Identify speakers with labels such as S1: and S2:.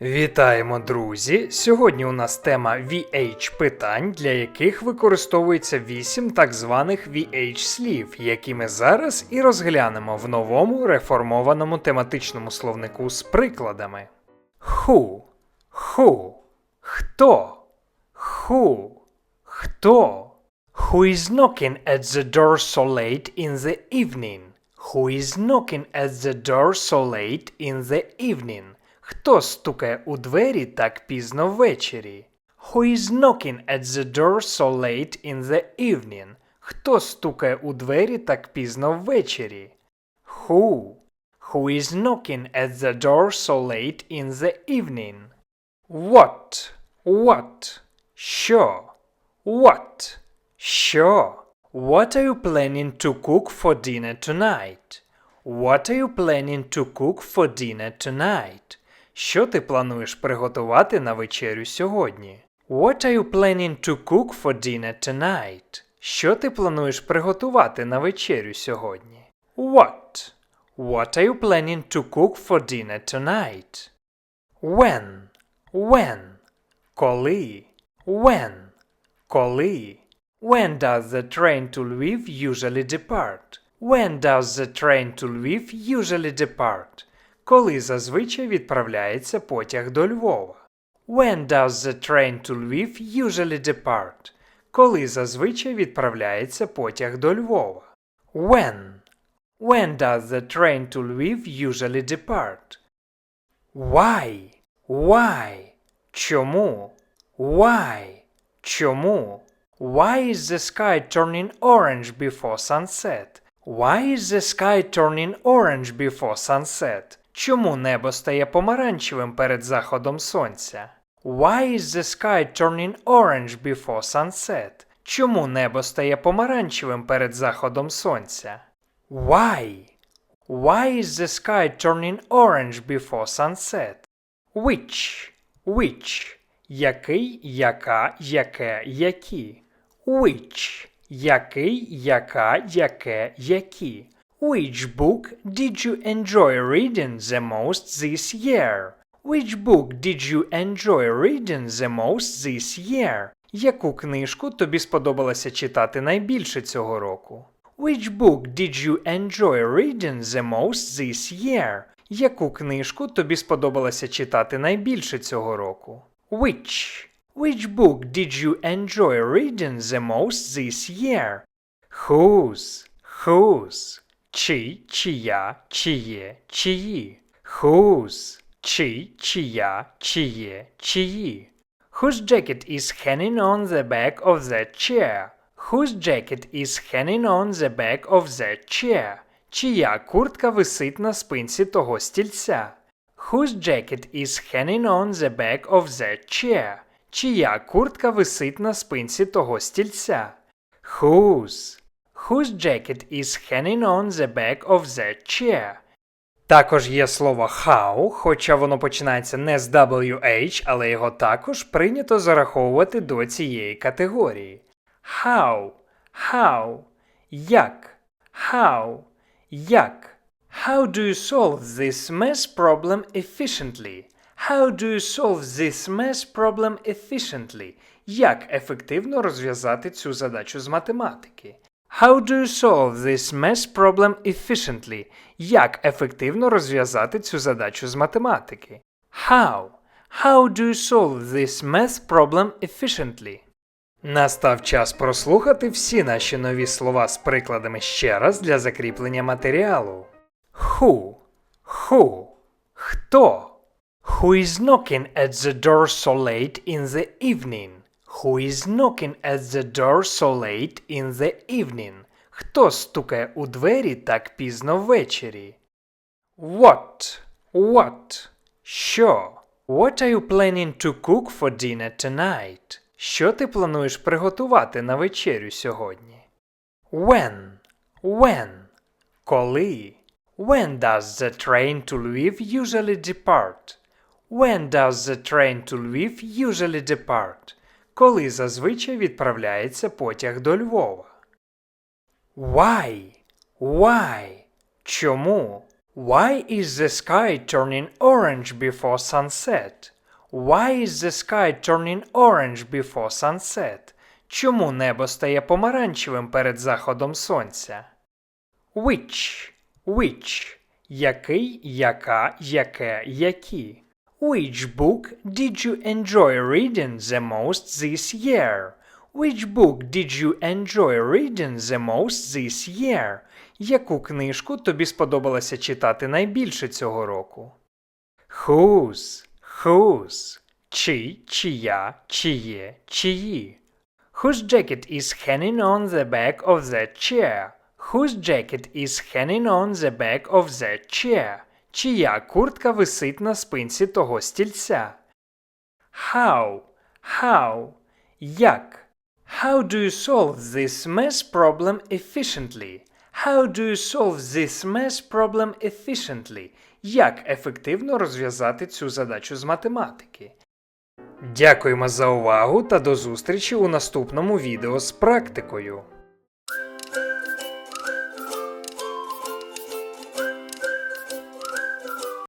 S1: Вітаємо, друзі! Сьогодні у нас тема VH питань, для яких використовується 8 так званих VH слів, які ми зараз і розглянемо в новому реформованому тематичному словнику з прикладами. Who? Who? Хто? Who? Хто? Who is knocking at the door so late in the evening? Who is knocking at the door so late in the evening? Хто стукає у двері так пізно ввечері? Who is knocking at the door so late in the evening? Хто стукає у двері так пізно ввечері? Who? Who is knocking at the door so late in the evening? What? What? Що? What? Що? What are you planning to cook for dinner tonight? What are you planning to cook for dinner tonight? Що ти плануєш приготувати на вечерю сьогодні? What are you planning to cook for dinner tonight? Що ти плануєш приготувати на вечерю сьогодні? What? What are you planning to cook for dinner tonight? When? When? Коли? When? Коли? When does the train to Lviv usually depart? When does the train to Lviv usually depart? Коли зазвичай відправляється потяг до Львова? When does the train to Lviv usually depart? Коли зазвичай відправляється потяг до Львова? When? When does the train to Lviv usually depart? Why? Why? Чому? Why? Чому? Why is the sky turning orange before sunset? Why is the sky turning orange before sunset? Чому небо стає помаранчевим перед заходом сонця? Why is the sky turning orange before sunset? Чому небо стає помаранчевим перед заходом сонця? Why? Why is the sky turning orange before sunset? Which? Which? Який, яка, яке, які? Which? Який, яка, яке, які? Which book did you enjoy reading the most this year? Which book did you enjoy reading the most this year? Яку книжку тобі сподобалося читати найбільше цього року? Which book did you enjoy reading the most this year? Яку книжку тобі сподобалося читати найбільше цього року? Which? Which book did you enjoy reading the most this year? Whose? Whose? Чий, чия, чиє, чиї? Whose? Чий, чия, чиє, чиї? Whose jacket is hanging on the back of that chair? Whose jacket is hanging on the back of that chair? Чия куртка висить на спинці того стільця? Whose jacket is hanging on the back of that chair? Чия куртка висить на спинці того стільця? Whose? Whose jacket is hanging on the back of that chair? Також є слово how, хоча воно починається не з WH, але його також прийнято зараховувати до цієї категорії. How? How? Як? How? Як? How do you solve this math problem efficiently? How do you solve this math problem efficiently? Як ефективно розв'язати цю задачу з математики? How do you solve this math problem efficiently? Як ефективно розв'язати цю задачу з математики? How? How do you solve this math problem efficiently? Настав час прослухати всі наші нові слова з прикладами ще раз для закріплення матеріалу. Who? Who? Хто? Who is knocking at the door so late in the evening? Who is knocking at the door so late in the evening? Хто стукає у двері так пізно ввечері? What? What? Що? What are you planning to cook for dinner tonight? Що ти плануєш приготувати на вечерю сьогодні? When? When? Коли? When does the train to Lviv usually depart? When does the train to Lviv usually depart? Коли зазвичай відправляється потяг до Львова? Why? Why? Чому? Why is the sky turning orange before sunset? Why is the sky turning orange before sunset? Чому небо стає помаранчевим перед заходом сонця? Which, which, який, яка, яке, які. Which book did you enjoy reading the most this year? Which book did you enjoy reading the most this year? Яку книжку тобі сподобалося читати найбільше цього року? Whose, whose, чий, чия, чиє, чиї. Whose jacket is hanging on the back of the chair? Whose jacket is hanging on the back of the chair? Чия куртка висить на спинці того стільця? How? How? Як? How do you solve this math problem efficiently? How do you solve this math problem efficiently? Як ефективно розв'язати цю задачу з математики? Дякуємо за увагу та до зустрічі у наступному відео з практикою.